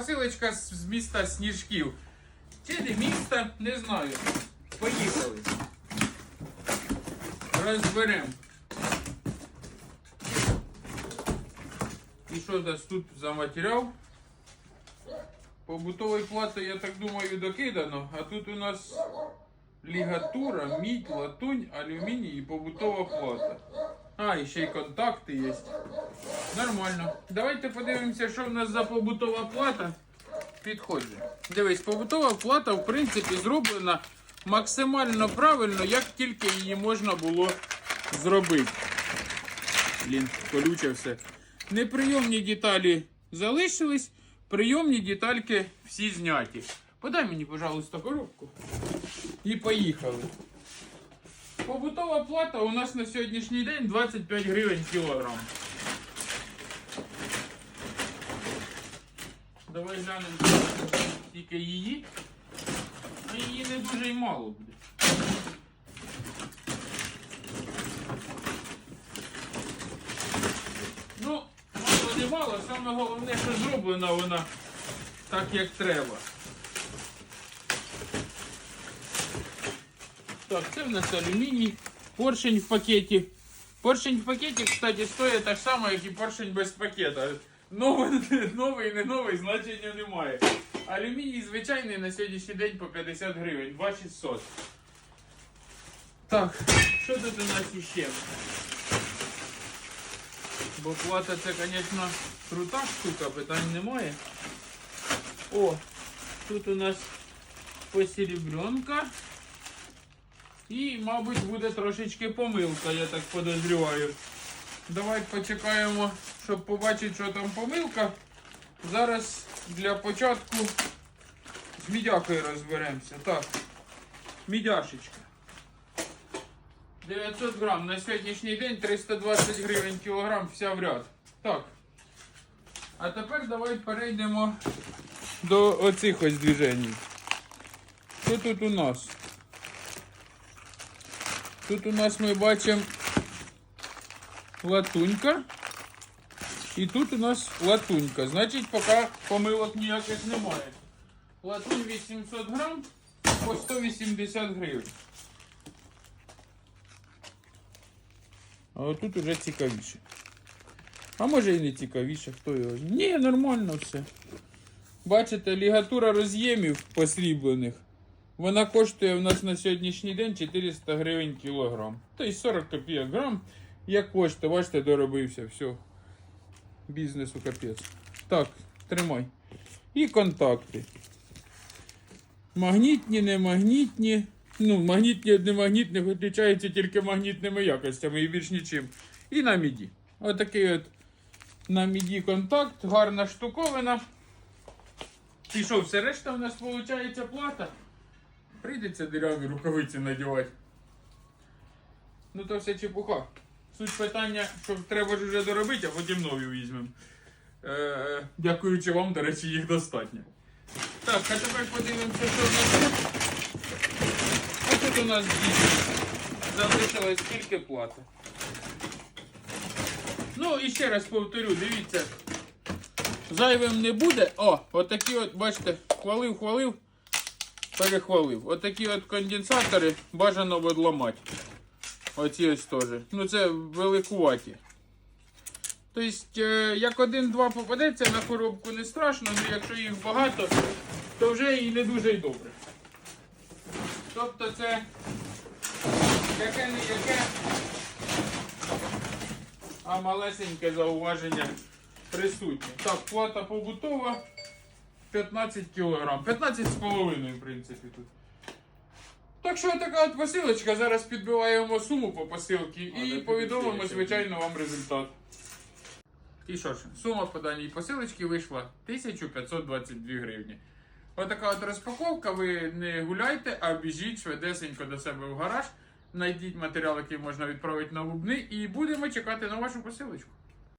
посилочка з, міста Сніжків. Чи не міста, не знаю. Поїхали. Розберемо. І що у нас тут за матеріал? Побутової плати, я так думаю, докидано. А тут у нас лігатура, мідь, латунь, алюміній і побутова плата. А, і ще й контакти є. Нормально. Давайте подивимося, що в нас за побутова плата. Підходжу. Дивись, побутова плата, в принципі, зроблена максимально правильно, як тільки її можна було зробити. Блін, колюче все. Неприйомні деталі залишились, прийомні детальки всі зняті. Подай мені, пожалуйста, коробку. І поїхали. Побутова плата у нас на сьогоднішній день 25 гривень кілограм. Давай тільки її. А її не дуже й мало буде. Ну, мало не мало, саме головне, що зроблена вона так, як треба. Так, це в нас алюміній, поршень в пакеті. Поршень в пакеті, кстати, стоїть так само, як і поршень без пакета. Новий, новий, не новий, значення немає. Алюміній звичайний на сьогоднішній день по 50 гривень, 2600. Так, що тут у нас іще? Бо плата це, звісно, крута штука, питань немає. О, тут у нас посеребренка. І, мабуть, буде трошечки помилка, я так подозріваю. Давай почекаємо, щоб побачити, що там помилка. Зараз для початку з мідякою розберемося. Так, мідяшечка. 900 грам. На сьогоднішній день 320 гривень кілограм вся в ряд. Так. А тепер давай перейдемо до оцих ось движень. Що тут у нас? Тут у нас ми бачимо латунька. І тут у нас латунька. Значить, поки помилок ніяких немає. Латунь 800 грам по 180 гривень. А отут уже цікавіше. А може і не цікавіше, хто його. Ні, нормально все. Бачите, лігатура роз'ємів посріблених. Вона коштує у нас на сьогоднішній день 400 гривень кілограм. Тобто 40 копійок грам. Як хочете, бачите, доробився, все. Бізнесу капець. Так, тримай. І контакти. Магнітні, немагнітні. Ну, магнітні від немагнітних відрізняються тільки магнітними якостями і більш нічим. І на міді. Отакий от на міді контакт, гарна штуковина. І що, все решта у нас виходить плата? Прийдеться диряві рукавиці надівати. Ну то все чепуха. Суть питання, що треба ж вже доробити, а потім нові візьмемо. Е, дякуючи вам, до речі, їх достатньо. Так, а тепер подивимося, що в нас тут. Ось тут у нас дійсно залишилось тільки плата. Ну і ще раз повторю, дивіться. Зайвим не буде. О, отакі от, бачите, хвалив, хвалив, перехвалив. Отакі от конденсатори бажано відламати. Оці ось теж. Ну це великуваті. Тобто, е, як один-два попадеться на коробку не страшно, але якщо їх багато, то вже і не дуже й добре. Тобто це яке не яке, а малесеньке зауваження присутнє. Так, плата побутова 15 кг. 15,5 в принципі тут. Так що така от посилочка. Зараз підбиваємо суму по посилці і повідомимо, звичайно, вам результат. І що ж, сума по даній посилочці вийшла 1522 гривні. Отака от розпаковка. Ви не гуляйте, а біжіть швидесенько до себе в гараж. Знайдіть матеріал, який можна відправити на лубни, і будемо чекати на вашу посилочку.